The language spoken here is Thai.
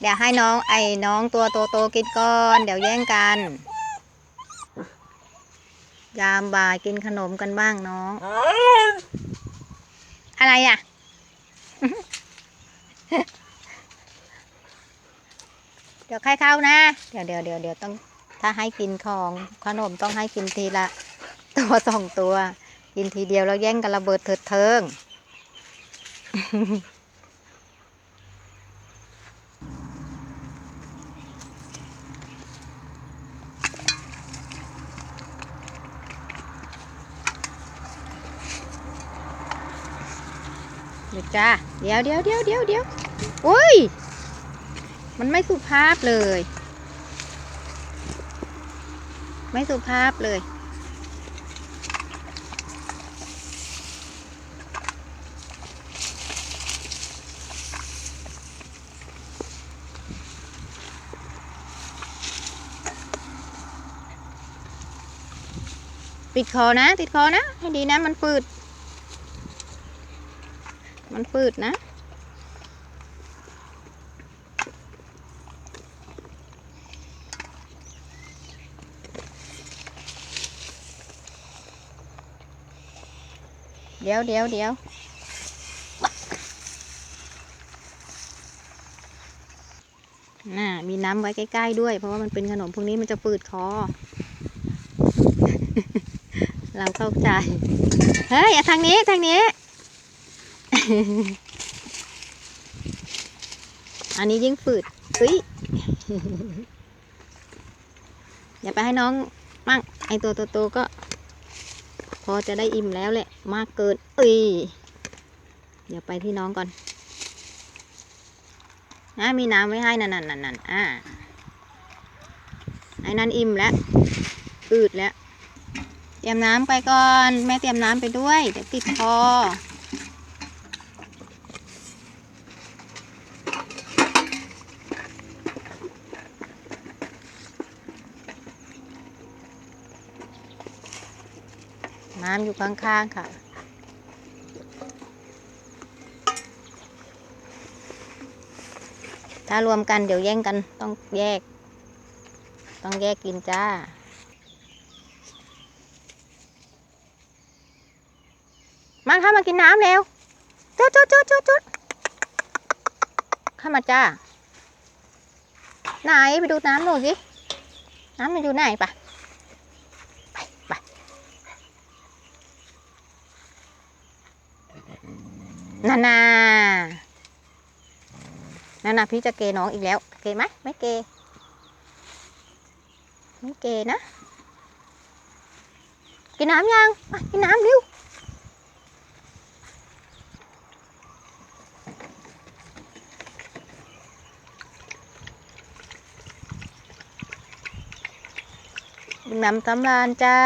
เดี๋ยวให้น้องไอ้น้องตัวโตโตกินก่อน เดี๋ยวแย่งกัน ยามบ่ายกินขนมกันบ้างน้อง อะไรอะ เดี๋ยวใครเข้านะ เดี๋ยวเดี๋ยวเดี๋ยวเดี๋ยวต้องถ้าให้กินของขนมต้องให้กินทีละ ตัวสองตัว กินทีเดียวแล้วแย่งกันระเบิดเถิดเทิง ดี๋ยวจ้าเดี๋ยวเดี๋ยวเดี๋ยวเดี๋ยวเดี๋ยวอุ้ย มันไม่สุภาพเลย ไม่สุภาพเลยปิดคอนะ ติดคอนะ ให้ดีนะ มันฟืด มันฟืดนะ เดี๋ยวเดี๋ยวเดี๋ยวน่ะมีน้ำไว้ใกล้ๆด้วย เพราะว่ามันเป็นขนมพวกนี้มันจะปืดคอ เราเข้าใจ เฮ้ยอะทางนี้ทางนี้ อันนี้ยิ่งฝืดเฮ้ยอย่าไปให้น้องมั่งไอตัวโตๆก็ พอจะได้อิ่มแล้วแหละ มากเกิน เอ้ยเดี๋ยวไปที่น้องก่อนนะมีน้ำไว้ให้นั่นนั่นนั่นนั่นอ่าไอ้นั่นอิ่มแล้วอืดแล้ว เตรียมน้ำไปก่อน แม่เตรียมน้ำไปด้วย เดี๋ยวติดคอ น้ำอยู่ข้าง ๆ ค่ะ ถ้ารวมกันเดี๋ยวแย่งกันต้องแยก ต้องแยกกินจ้ามาเข้ามากินน้ำเร็วจุดจุดจุดจุดจุดเข้ามาจ้า ไหนไปดูน้ำหนูสิ น้ำมันอยู่ไหนปะไปไป นานานานาพี่จะเกน้องอีกแล้ว เกไหมไม่เกไม่เกนะ กินน้ำยังกินน้ำเร็วน้ำสำราญจ้า